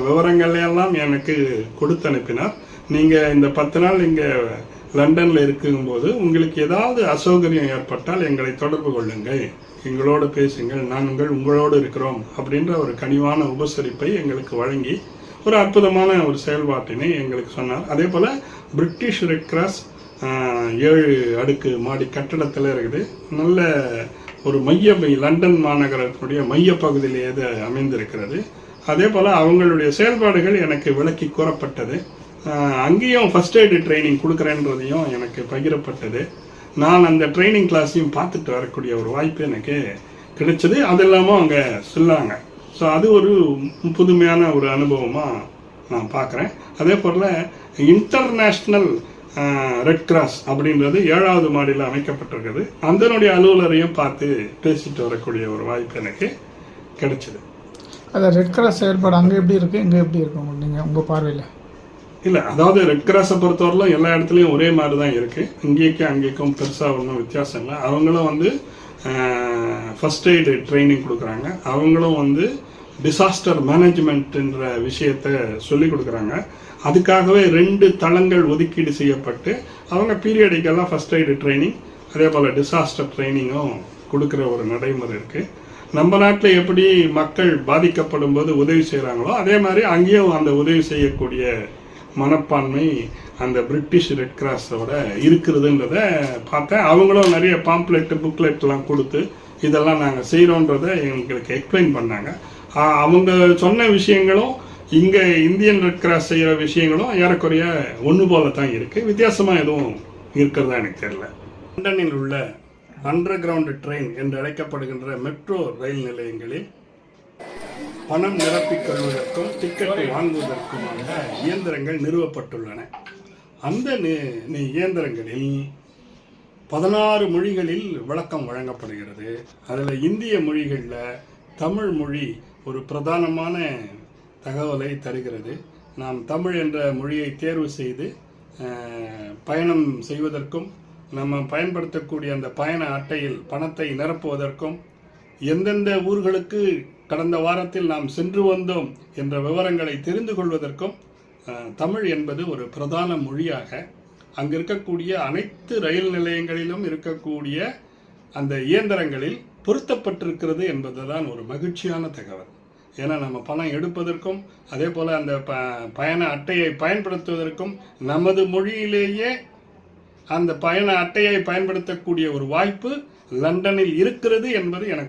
விவரங்களையெல்லாம் எனக்கு கொடுத்து அனுப்பினார் நீங்கள் இந்த பத்து நாள் இங்கே லண்டனில் இருக்கும்போது உங்களுக்கு ஏதாவது அசௌகரியம் ஏற்பட்டால் எங்களை தொடர்பு கொள்ளுங்கள். எங்களோடு பேசுங்கள். நாங்கள் உங்களோடு இருக்கிறோம் அப்படின்ற ஒரு கனிவான உபசரிப்பை எங்களுக்கு வழங்கி ஒரு அற்புதமான ஒரு செயல்பாட்டினை எங்களுக்கு சொன்னார். அதே போல் பிரிட்டிஷ் ரெட் கிராஸ் ஏழு அடுக்கு மாடி கட்டடத்தில் இருக்குது. நல்ல ஒரு மைய லண்டன் மாநகரத்துடைய மைய பகுதியிலேயே அமைந்திருக்கிறது. அதே போல் அவங்களுடைய செயல்பாடுகள் எனக்கு விளக்கி கூறப்பட்டது. அங்கேயும் ஃபஸ்ட் எய்டு ட்ரைனிங் கொடுக்குறேன்றதையும் எனக்கு பகிரப்பட்டது. நான் அந்த ட்ரைனிங் கிளாஸையும் பார்த்துட்டு வரக்கூடிய ஒரு வாய்ப்பு எனக்கு கிடைச்சது. அது இல்லாமல் அங்கே சொல்லாங்க. ஸோ அது ஒரு புதுமையான ஒரு அனுபவமாக நான் பார்க்குறேன். அதே போல் இன்டர்நேஷ்னல் ரெட் கிராஸ் அப்படின்றது ஏழாவது மாடியில் அமைக்கப்பட்டிருக்குது. அதனுடைய அலுவலரையும் பார்த்து பேசிட்டு வரக்கூடிய ஒரு வாய்ப்பு எனக்கு கிடைச்சிது. அது ரெட் கிராஸ் செயல்பாடு அங்கே எப்படி இருக்குது இங்கே எப்படி இருக்கு உங்களுக்கு? நீங்கள் உங்கள் பார்வையில். இல்லை அதாவது ரெட் கிராஸை பொறுத்தவரையிலும் எல்லா இடத்துலையும் ஒரே மாதிரி தான் இருக்குது இங்கேக்கும் அங்கேக்கும் பெருசாக ஒன்றும் வித்தியாசம் இல்லை. அவங்களும் வந்து ஃபர்ஸ்ட் எய்டு ட்ரைனிங் கொடுக்குறாங்க. அவங்களும் வந்து டிசாஸ்டர் மேனேஜ்மெண்ட்ன்ற விஷயத்த சொல்லி கொடுக்குறாங்க. அதுக்காகவே ரெண்டு தளங்கள் ஒதுக்கீடு செய்யப்பட்டு அவங்க பீரியடிக்கெல்லாம் ஃபஸ்ட் எய்டு ட்ரைனிங் அதே போல் டிசாஸ்டர் ட்ரைனிங்கும் கொடுக்குற ஒரு நடைமுறை இருக்குது நம்ம நாட்டில் எப்படி மக்கள் பாதிக்கப்படும் போது உதவி செய்கிறாங்களோ அதே மாதிரி அங்கேயும் அந்த உதவி செய்யக்கூடிய மனப்பான்மை அந்த பிரிட்டிஷ் ரெட் கிராஸோட இருக்கிறதுன்றத பார்த்தேன். அவங்களும் நிறைய பாம்ப்ளெட் புக்லெட்லாம் கொடுத்து இதெல்லாம் நாங்கள் செய்கிறோன்றதை எங்களுக்கு எக்ஸ்பிளைன் பண்ணாங்க. அவங்க சொன்ன விஷயங்களும் இங்கே இந்தியன் ரெட் கிராஸ் செய்கிற விஷயங்களும் ஏறக்குறைய ஒன்று போல தான் இருக்குது வித்தியாசமாக எதுவும் இருக்கிறதா எனக்கு தெரியல. லண்டனில் உள்ள அண்டர் கிரவுண்ட் ட்ரெயின் என்று அழைக்கப்படுகின்ற மெட்ரோ ரயில் நிலையங்களில் பணம் நிரப்பிக் கொள்வதற்கும் டிக்கெட் வாங்குவதற்குமாக இயந்திரங்கள் நிறுவப்பட்டுள்ளன. அந்த இயந்திரங்களில் பதினாறு மொழிகளில் விளக்கம் வழங்கப்படுகிறது. அதில் இந்திய மொழிகளில் தமிழ் மொழி ஒரு பிரதானமான தகவலை தருகிறது. நாம் தமிழ் என்ற மொழியை தேர்வு செய்து பயணம் செய்வதற்கும் நம்ம பயன்படுத்தக்கூடிய அந்த பயண அட்டையில் பணத்தை நிரப்புவதற்கும் எந்தெந்த ஊர்களுக்கு கடந்த வாரத்தில் நாம் சென்று வந்தோம் என்ற விவரங்களை தெரிந்து கொள்வதற்கும் தமிழ் என்பது ஒரு பிரதான மொழியாக அங்கு இருக்கக்கூடிய அனைத்து ரயில் நிலையங்களிலும் இருக்கக்கூடிய அந்த இயந்திரங்களில் பொருத்தப்பட்டிருக்கிறது என்பதுதான் ஒரு மகிழ்ச்சியான தகவல். ஏன்னா நம்ம பணம் எடுப்பதற்கும் அதே போல் அந்த ப பயண அட்டையை பயன்படுத்துவதற்கும் நமது மொழியிலேயே அந்த பயண அட்டையை பயன்படுத்தக்கூடிய ஒரு வாய்ப்பு லண்டனில் இருக்கிறது என்பது எனக்கு